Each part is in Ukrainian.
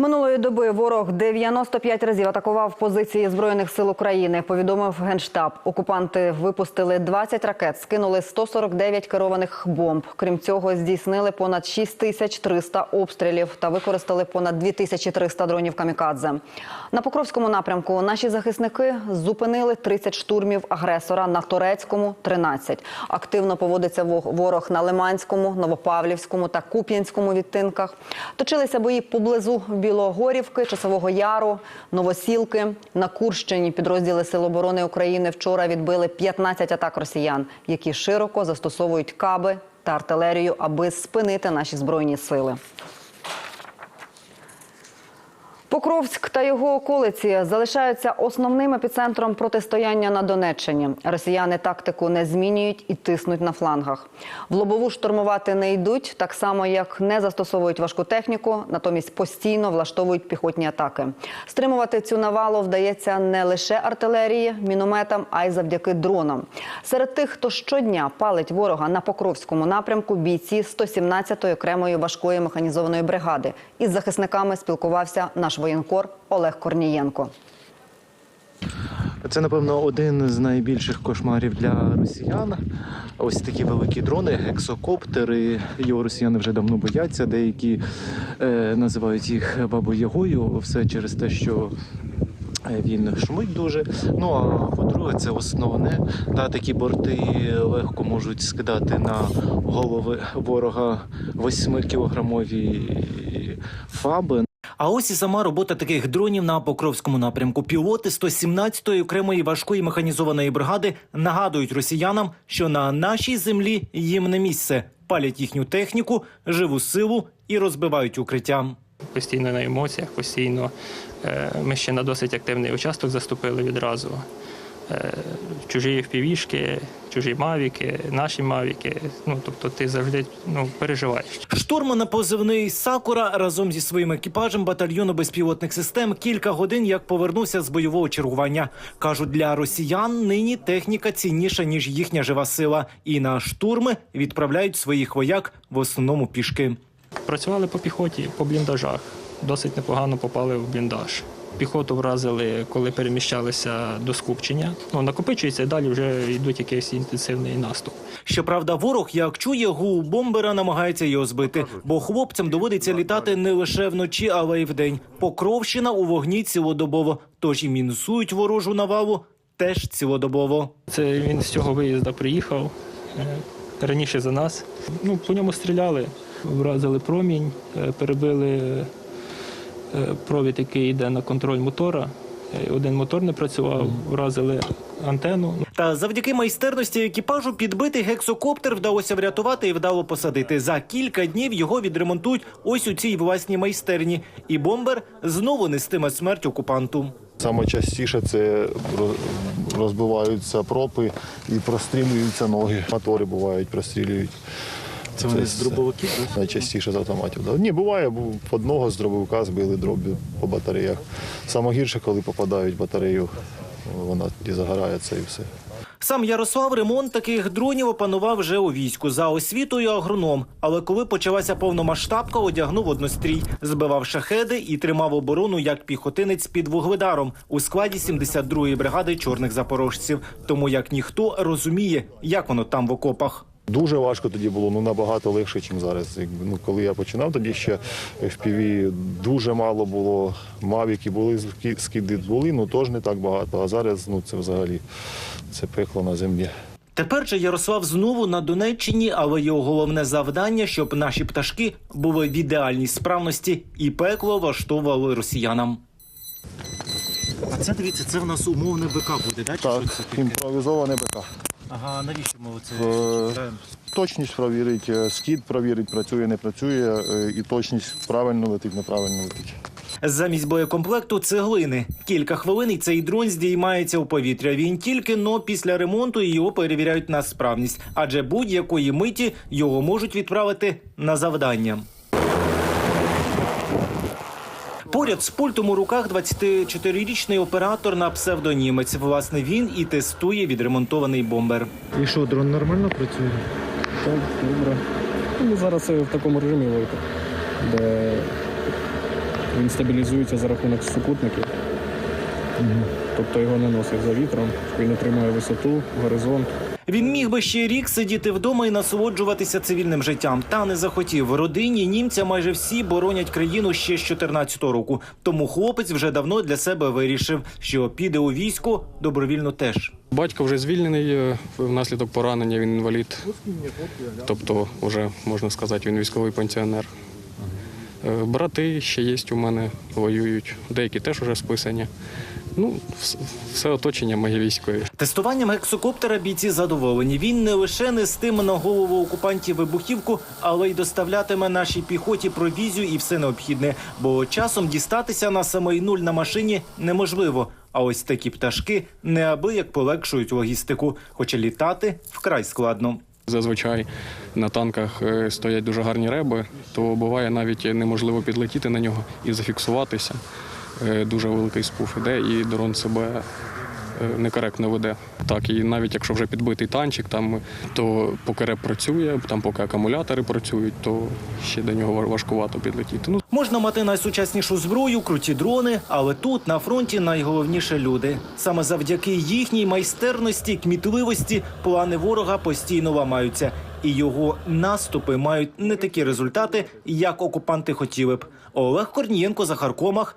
Минулої доби ворог 95 разів атакував позиції збройних сил України. Повідомив генштаб. Окупанти випустили 20 ракет, скинули 149 керованих бомб. Крім цього, здійснили понад 6300 обстрілів та використали понад 2300 дронів камікадзе. На Покровському напрямку наші захисники зупинили 30 штурмів агресора на турецькому 13. Активно поводиться ворог на Лиманському, Новопавлівському та Куп'янському відтинках. Точилися бої поблизу Білогорівки, Часового Яру, Новосілки. На Курщині підрозділи Сил оборони України вчора відбили 15 атак росіян, які широко застосовують каби та артилерію, аби спинити наші збройні сили. Покровськ та його околиці залишаються основним епіцентром протистояння на Донеччині. Росіяни тактику не змінюють і тиснуть на флангах. В лобову штурмувати не йдуть, так само як не застосовують важку техніку, натомість постійно влаштовують піхотні атаки. Стримувати цю навалу вдається не лише артилерії, мінометам, а й завдяки дронам. Серед тих, хто щодня палить ворога на Покровському напрямку, бійці 117-ї окремої важкої механізованої бригади. Із захисниками спілкувався наш воєнкор Олег Корнієнко. Це, напевно, один з найбільших кошмарів для росіян. Ось такі великі дрони, гексокоптери. Його росіяни вже давно бояться. Деякі е, називають їх бабою-ягою. Все через те, що. е, Він шумить дуже. Ну а по-друге, це основне. Та такі борти легко можуть скидати на голови ворога 8-кілограмові фаби. А ось і сама робота таких дронів на Покровському напрямку. Пілоти 117-ї окремої важкої механізованої бригади нагадують росіянам, що на нашій землі їм не місце. Палять їхню техніку, живу силу і розбивають укриття. постійно на емоціях, постійно. Е, Ми ще на досить активний участок заступили відразу. Е, Чужі впівішки, чужі мавіки, наші мавіки. Ну тобто ти завжди ну, переживаєш. Штурман позивний Сакура разом зі своїм екіпажем батальйону безпілотних систем кілька годин як повернувся з бойового чергування. кажуть, для росіян нині техніка цінніша ніж їхня жива сила, і на штурми відправляють своїх вояк в основному пішки. Працювали по піхоті, по бліндажах. Досить непогано попали в бліндаж. Піхоту вразили, коли переміщалися до скупчення. Ну, накопичується і далі вже йдуть якийсь інтенсивний наступ. Щоправда, ворог, як чує гул бомбера, намагається його збити, бо хлопцям доводиться літати не лише вночі, але й вдень. Покровщина у вогні цілодобово, тож і мінусують ворожу навалу теж цілодобово. Це він з цього виїзду приїхав е, раніше за нас. Ну, по ньому стріляли, вразили промінь, е, перебили е, провід, який йде на контроль мотора. Е, Один мотор не працював, вразили антенну. Та завдяки майстерності екіпажу підбитий гексокоптер вдалося врятувати і вдало посадити. За кілька днів його відремонтують ось у цій власній майстерні, і бомбер знову нестиме смерть окупанту. Саме частіше це розбиваються пропи і прострілюються ноги. Мотори бувають, прострілюють. Це вони з дробовиків? да? Найчастіше з автоматів. Да. Ні, буває, бу- одного з дробовика збили дробі по батареях. Саме гірше, коли попадають в батарею, вона тоді загорається і все. Сам Ярослав ремонт таких дронів опанував вже у війську за освітою агроном. Але коли почалася повномасштабка, одягнув однострій, збивав шахеди і тримав оборону як піхотинець під вугледаром у складі 72-ї бригади чорних запорожців. Тому як ніхто розуміє, як воно там в окопах. Дуже важко тоді було, ну набагато легше, ніж зараз. Ну, коли я починав, тоді ще FPV дуже мало було. Мавіки були, ски- скиди були, ну теж не так багато. А зараз ну, це взагалі це пекло на землі. Тепер же Ярослав знову на Донеччині, але його головне завдання, щоб наші пташки були в ідеальній справності і пекло влаштовували росіянам. А це дивіться, це в нас умовне БК буде, да? Так, імпровізоване БК. Ага, навіщо ми Е, Точність провірить, е, скид провірить, працює, не працює, е, і точність правильно летить, неправильно летить. Замість боєкомплекту цеглини. Кілька хвилин і цей дрон здіймається у повітря. Він тільки но після ремонту його перевіряють на справність, адже будь-якої миті його можуть відправити на завдання. Поряд з пультом у руках 24-річний оператор на псевдонімець. Власне, він і тестує відремонтований бомбер. І що, дрон нормально працює? Так, добре. Ну, зараз в такому режимі велико, де Він стабілізується за рахунок супутників. Тобто його не носить за вітром, він отримує висоту, горизонт. Він міг би ще рік сидіти вдома і насолоджуватися цивільним життям, та не захотів. В родині німця майже всі боронять країну ще з 14-го року. Тому хлопець вже давно для себе вирішив, що піде у військо добровільно теж. Батько вже звільнений е, внаслідок поранення, він інвалід. Тобто, вже можна сказати, він військовий пенсіонер. Е, Брати ще є у мене, воюють, деякі теж вже списані. Ну, все оточення моє військові. Тестуванням гексокоптера бійці задоволені. Він не лише нестиме на голову окупантів вибухівку, але й доставлятиме нашій піхоті провізію і все необхідне. Бо часом дістатися на самий нуль на машині неможливо. А ось такі пташки неабияк полегшують логістику, хоча літати вкрай складно. Зазвичай на танках е, стоять дуже гарні реби, то буває навіть неможливо підлетіти на нього і зафіксуватися. Е, Дуже великий спуф іде, і дрон себе е, некоректно веде. Так, і навіть якщо вже підбитий танчик, там, то поки реп працює, там поки акумулятори працюють, то ще до нього важкувато підлетіти. Ну, Можна мати найсучаснішу зброю, круті дрони, але тут на фронті найголовніше люди. Саме завдяки їхній майстерності, кмітливості, плани ворога постійно ламаються, і його наступи мають не такі результати, як окупанти хотіли б. Олег Корнієнко, Захар Комах,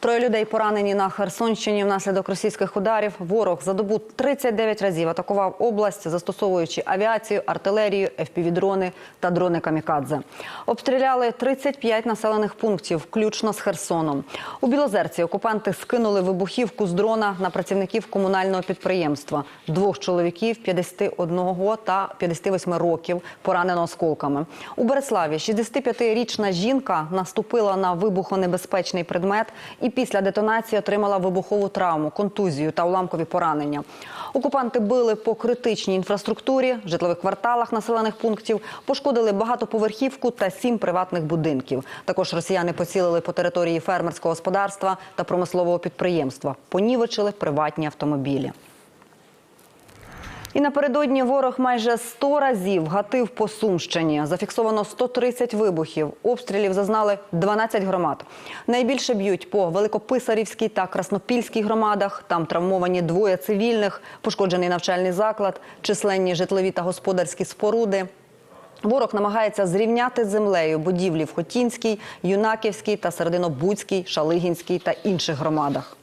Троє людей поранені на Херсонщині внаслідок російських ударів. Ворог за добу 39 разів атакував область, застосовуючи авіацію, артилерію, FPV-дрони та дрони камікадзе. Обстріляли 35 населених пунктів, включно з Херсоном. У Білозерці окупанти скинули вибухівку з дрона на працівників комунального підприємства. Двох чоловіків 51 та 58 років поранено осколками. У Береславі 65-річна жінка наступила на вибухонебезпечний предмет і після детонації отримала вибухову травму, контузію та уламкові поранення. Окупанти били по критичній інфраструктурі, житлових кварталах населених пунктів, пошкодили багатоповерхівку та сім приватних будинків. Також росіяни поцілили по території фермерського господарства та промислового підприємства, понівечили приватні автомобілі. І напередодні ворог майже 100 разів гатив по Сумщині. Зафіксовано 130 вибухів. Обстрілів зазнали 12 громад. Найбільше б'ють по Великописарівській та Краснопільській громадах. Там травмовані двоє цивільних, пошкоджений навчальний заклад, численні житлові та господарські споруди. Ворог намагається зрівняти з землею будівлі в Хотінській, Юнаківській та Серединобудській, Шалигінській та інших громадах.